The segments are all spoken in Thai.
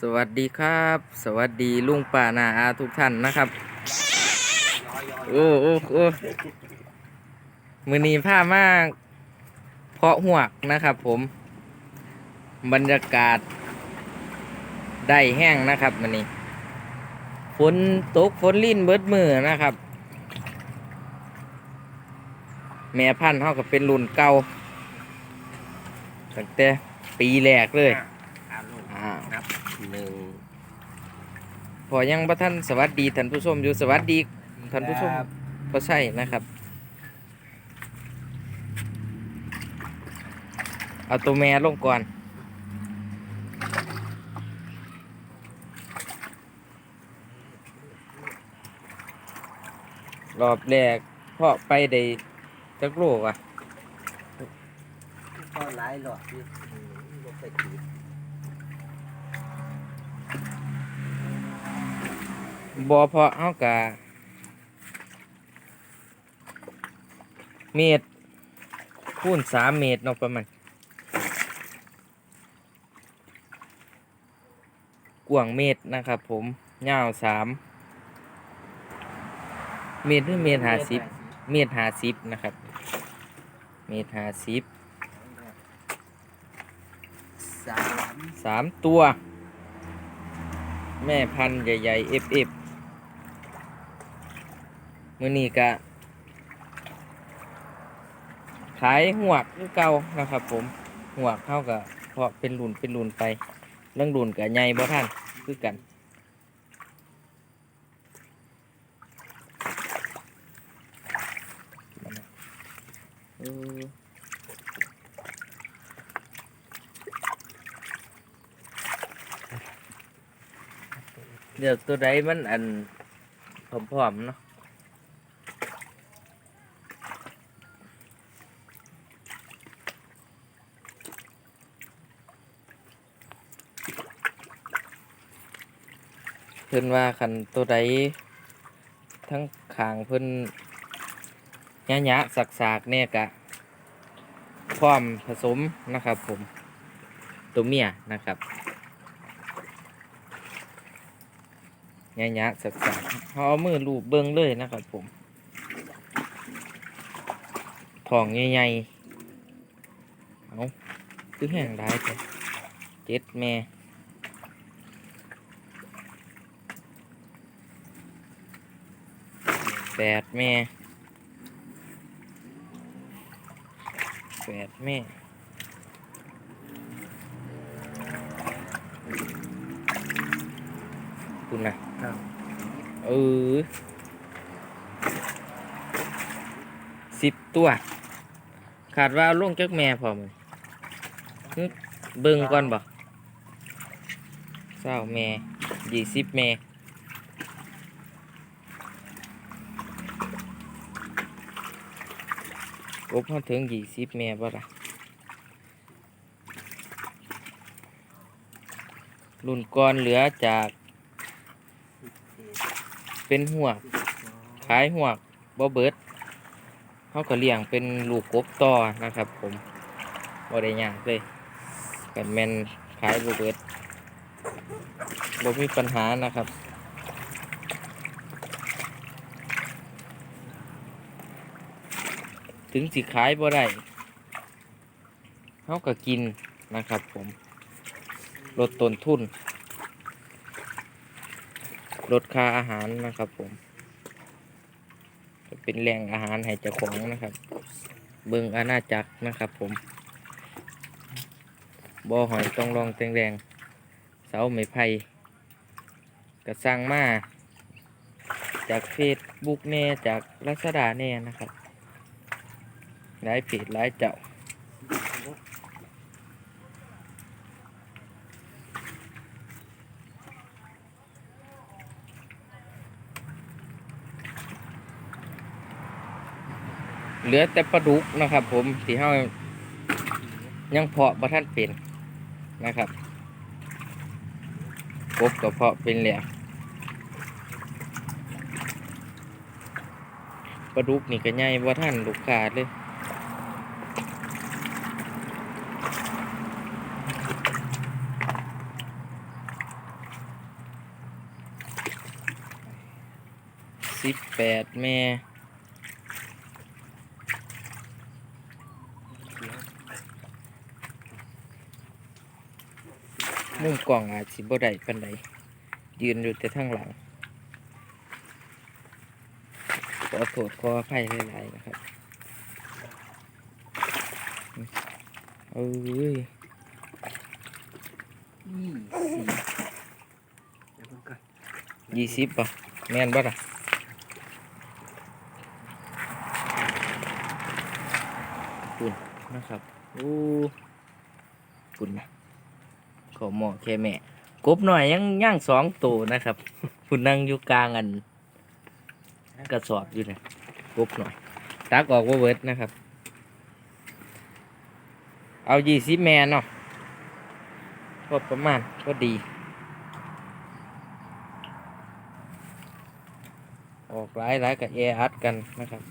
สวัสดีครับ สวัสดีลุงป่านาอาทุกท่านนะครับ โอ้โอ้โอ้มือนีผ้ามาก เพาะหวกนะครับ ผม บรรยากาศ ได้แห้งนะครับมือนี้ฝนตกฝนลิ่นเบิดมือนะครับ แม่พันธุ์เขาก็เป็นรุ่นเก่าตั้งแต่ปีแรกเลยอ่าลูกอ้าวนับ หนึ่งพอยังประท่านสวัสดีท่านผู้ชมอยู่สวัสดีท่านผู้ชมพอใช่นะครับ เอาตัวแม่ลงก่อนรอบแรกเพาะไปได้จักโลกอะก็หลายหลอดที่ลูกไปถือ บอเพาะเอากะเมตรคูณสามเมตรเนาะประมาณกว้างเมตรนะครับผมยาวสามเมตรหรือเมตรห้าสิบเมตรห้าสิบนะครับ เมตรห้าสิบสามสามตัว แม่พันธุ์ใหญ่ๆเอฟเอฟ มือนี้กะขายหวกคือเก่านะครับผมหวกเท่ากับเพราะเป็นรุ่นเป็นรุ่นไปเรื่องรุ่นกับใหญ่บ่ท่านคือกันเดี๋ยวตัวใดมันอันผอมๆเนาะ พิ่นว่าคันตัวใดทั้งขางเพิ่นยะยะสักสากเนี่ยกะพร้อมผสมนะครับ ผมตัวเมียนะครับยะยะสักสากเขาเอามือลูบเบิ้งเลยนะครับ ผมท้องใหญ่ๆเอาคือแห้งได้เจ็ดแม่ แปดแม่แปดแม่คุณนะครับเออสิบตัว ขาดว่าเอาลงจักแม่พอมั้ยฮึเบิ่งก่อนบ่เศร้าแม่ยี่สิบแม่ บเขาถึงยี่สิบแม่บ่ล่ะรุ่นก่อนเหลือจากเป็นหัวขายหัวบ่เบิดเขาก็เลี้ยงเป็นลูกกบต่อนะครับ ผมบ่ได้ยากเลยกันแมนขายบ่เบิดบ่มีปัญหานะครับ ถึงสิขายบ่ได้เขาก็กินนะครับผมลดต้นทุนลดค่าอาหารนะครับผม จะเป็นแหล่งอาหารให้เจ้าของนะครับ เบิงอาณาจักรนะครับผมบ่อหอยต้องลองแตงแดงเสาไม้ไผ่กระสังมาจากเฟซบุ๊กแน่จากลักษณะแน่นะครับ หลายเพจหลายเจ้าเหลือแต่ปลาดุกนะครับผมที่เฮายังเพาะบ่ท่านเป็นนะครับกบก็เพาะเป็นแล้วปลาดุกนี่ก็ใหญ่บ่ท่านลูกค้าเลย สิบแปดแม่มุมกล่องอาจสิบ่ได้ปานใดยืนอยู่แต่ทางหลัง ขอโทษขออภัยหลายๆนะครับเอ้ยยี่สิบป่ะแม่นบ่ล่ะปุ่ นนะครับโอ้ปุ่นนะขอหมอแค่แม่ กบหน่อยยังย่างสองตัวนะครับปุ่นนั่งอยู่กลางอัน กระสอบอยู่นะกบหน่อยตักออกว่าเวิร์ดนะครับ เอายี่สิบแมนเนาะพอประมาณก็ดี ออกหลายหลายกับแออัดกันนะครับ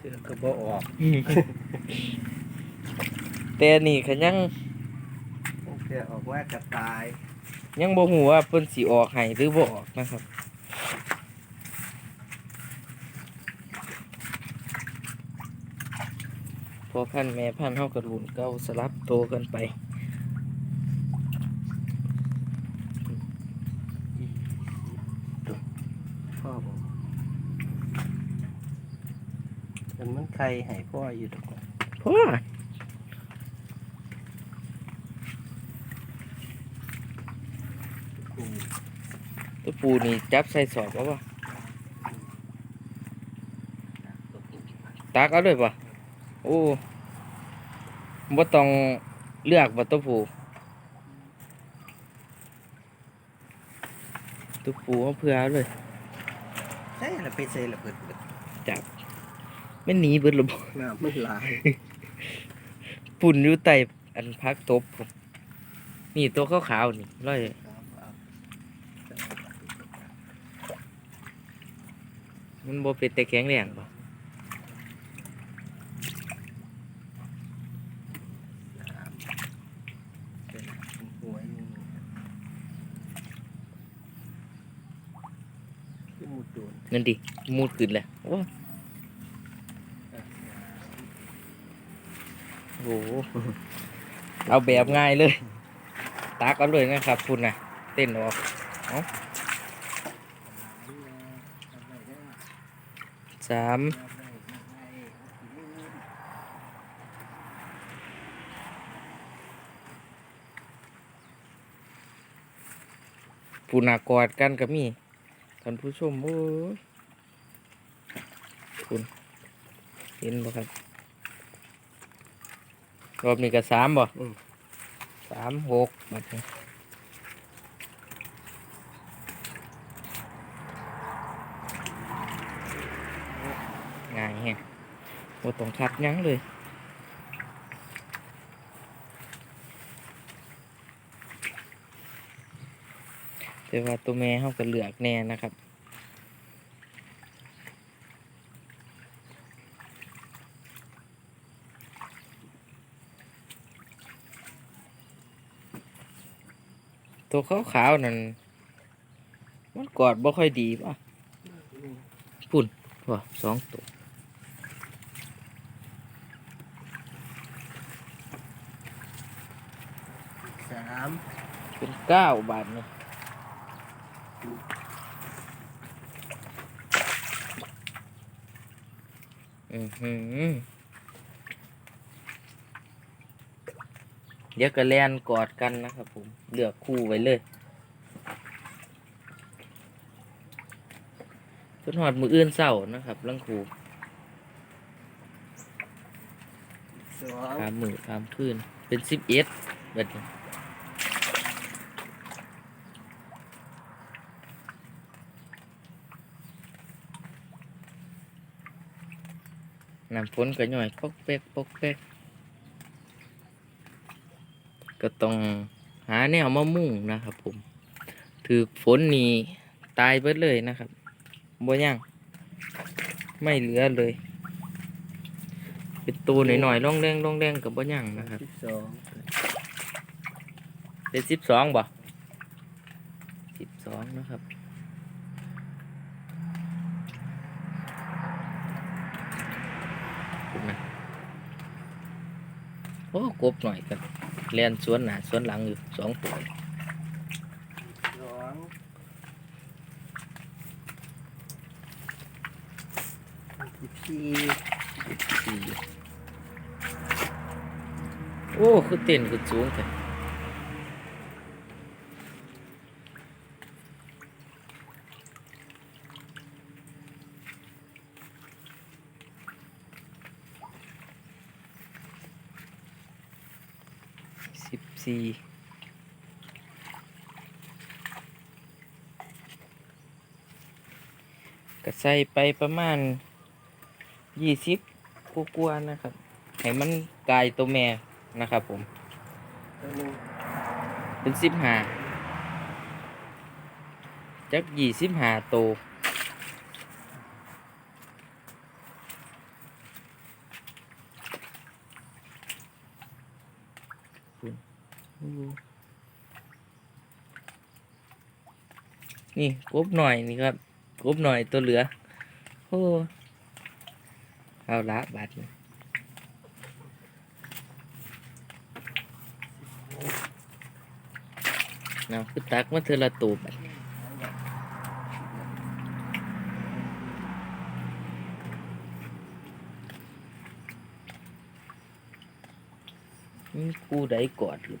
คือก็บ่ออกแต่นี่ขยังเพื่อออกว่ากระตาย ยังบ่ฮู้ว่าเพิ่นสิออกให้หรือบ่ออกนะครับพอพันธุ์แม่พันธุ์เฮากระดูนเก่าสลับโตวกันไป พ่อบอกมั นมันใครให้พ่ออยู่ตรงนั้นพ่อกูตัวปูนี่จับใส่สอบแล้วบ่ตักเอาเลยบ่โอ้บ่ต้องเลือกบ่ตัวปูตัวปูเอาเพื่อเอาเลยใช่ละไปใส่ละเปิดเปิดจับ ไม่หนีเบิดระบบน้ำมันหลายปุ่นอยู่ใต้อันพักตบผมนี่ตัวขาวๆนี่ร้อยมันบ่เป็นแต่แข็งแรงป่ะเป็นหัวอยู่ที่มุดโดนนั่นดิมูดขึ้นแหละโอ้โห เอาแบบง่ายเลยตักเอาเลยนะครับคุณนะเต้นออกสามปูนากอดกันก็มีท่านผู้ชมโอ้ยคุณเห็นบ่ครับ รอบนี้ก็สามบ่สามหกบัดนี้ง่ายแฮะบ่ต้องคัดยั้งเลยแต่ว่าตัวแม่เขาก็เหลือกแน่นะครับ ตัวขาวๆนั่นมันกอดบ่ค่อยดีป่ะพุ่นว่ะสองตัวสามเป็นเก้าบาทนี่อือหือ เดี๋ยวก็แลนกอดกันนะครับผมเลือกคู่ไว้เลยจนหอดมืออื่นเศร้านะครับลังคูสองขามมือขามคืนเป็นสิบเอ็ดแบบนี้น้ำฝนก็ย่อยปอกแป๊กปอกแป๊ก ก็ต้องหาแนวมะมุ่งนะครับ ผม ถือฝนนี่ตายไปเลยนะครับบ่ย่างไม่เหลือเลย เป็นตัวหน่อยๆร่องแรงร่องแรงกับบ่ย่างนะครับเป็นสิบสองบ่สิบสองนะครับโอ้กบหน่อยกัน เรียนสวนหนาสวนหลังอยู่สองตัวสองสิบสี่สี่โอ้ คือเต้นคือสูงแต่สิีก็ใส่ไปประมาณยี่สิบกว่าๆนะครับ ให้มันกลายตัวแม่นะครับผม เป็นสิบห้าจักยี่สิบห้าโตวคุณ นี่กบหน่อยนี่ครับกบหน่อยตัวเหลือโอ้เอาละบาดนี้เนาะคือตักมาเธอละตูบัดนี้มีกูได้กอดหรือ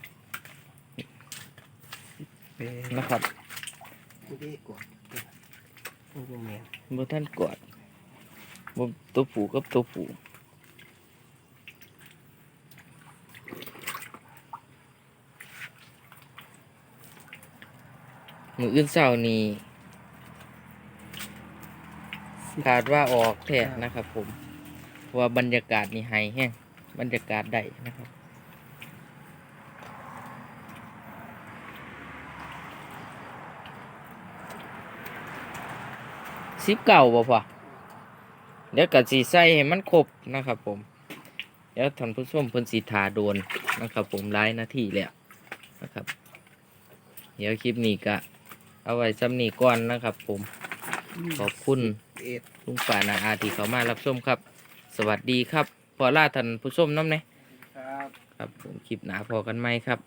น่ก็เล่นกอดคู่ไปคู่มันเลยมืออื่นเศร้าแปดนะครับไม่ได้กดโอ้โหแมนบ่ท่านกอดบ่ตัวผูกับตัวผูมืออื่นเศร้านี่คาดว่าออกแท้นะครับผมเพราะว่าบรรยากาศนี่ไฮแห้งบรรยากาศได้นะครับ สิบเก่าบ่พอเดี๋ยวกับสีใส่ให้มันครบนะครับ ผม เดี๋ยวท่านผู้ชมเพิ่นสีทาโดนนะครับ ผมหลายนาทีแล้วนะครับ เดี๋ยวคลิปนี้ก็เอาไว้ซ้ำนี้ก่อนนะครับ ผมขอบคุณลุงป่านาอาที่เขามารับชมครับ สวัสดีครับ พอล่าท่านผู้ชมน้ำเนยครับครับผมคลิปหนาพอกันไหมครับ